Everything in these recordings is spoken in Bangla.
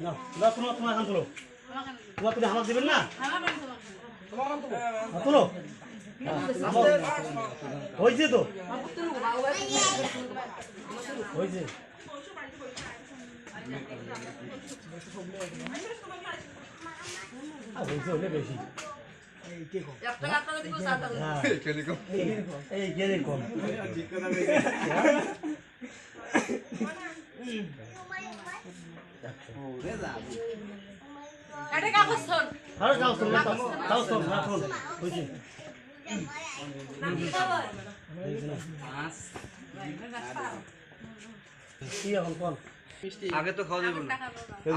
না তোমার তোমার এখন তুলো তোমার তুমি হামাক না হ্যাঁ, তুলো হ্যাঁ, হয়েছে তো হয়েছে হয়েছে হলে বেশি হ্যাঁ এই কম আগে তো খাওয়া যাবে না।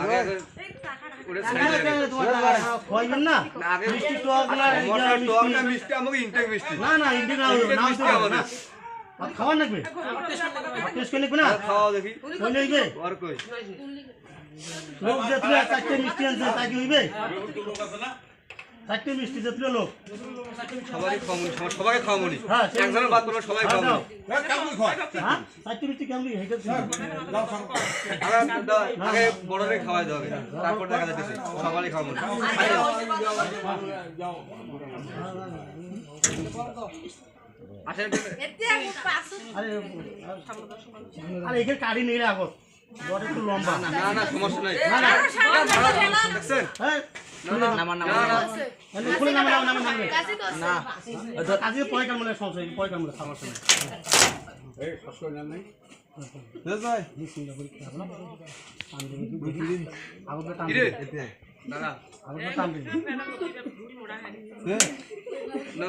আগে আগে ওটা না না, আগে মিষ্টি টক না টক না মিষ্টি আমাকে ইনটেক মিষ্টি। না না ইনটেক না মিষ্টি না আমাদের। লাগবে? টেস্ট করে না? খাওয়া দেখি। আর কই? লোক যে তুই চারটে মিষ্টি আনছে তাকে হইবে? চারটে মিষ্টি যে তুই লোক। সবারই খাওয়ামনি সবাইকে খাওয়ামনি। হ্যাঁ, একজনের বাদ করলে সবাই হ্যাঁ, হ্যাঁ চারটে মিষ্টি কেমন? হেঁটে আগে বড়রে খাওয়াই দেওয়া হবে তারপর দেখা যাচ্ছে সবারই খাওয়ামনি। আসলে আরে আরে এখানে কাড়ি নিয়ে আগত। বড় একটু লম্বা। না না সমস্যা নাই। না দেখছেন হ্যাঁ মানে মনে সমস্যা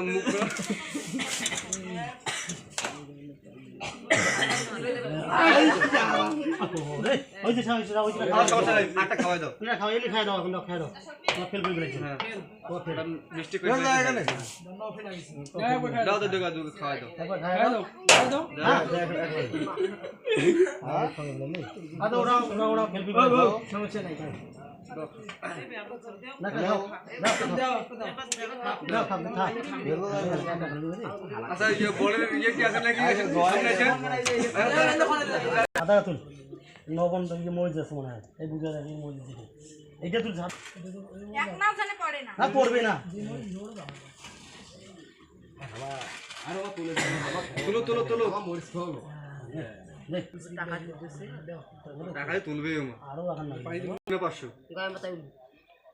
মুখ ওই যে ওই ওই যে আমার সমস্যা নাই আটটা খাওয়াই দাও না খাও এলি খাই দাও এখন দাও খাই দাও তোমার ফেল করে দিয়েছি হ্যাঁ মিষ্টি করে দাও দাও দাও দাও খাওয়াই দাও তারপর খাই দাও হ্যাঁ আদা ওরা ওরা ওরা ফেল করে দাও সমস্যা নাই খাই দাও দাও আচ্ছা ইয়ে ইয়ে কি আছে নাকি সামনে আছে আদা তুল। নবম তো ইয়ে মরিচ আছে মনে হয়। এই বুঝা যায় এই মরিচ দিকে। এইটা তুল না। পড়বে না। তুলো তুলো তুলো। দেখ। টাকায় তুলবে আরও পাঁচশো।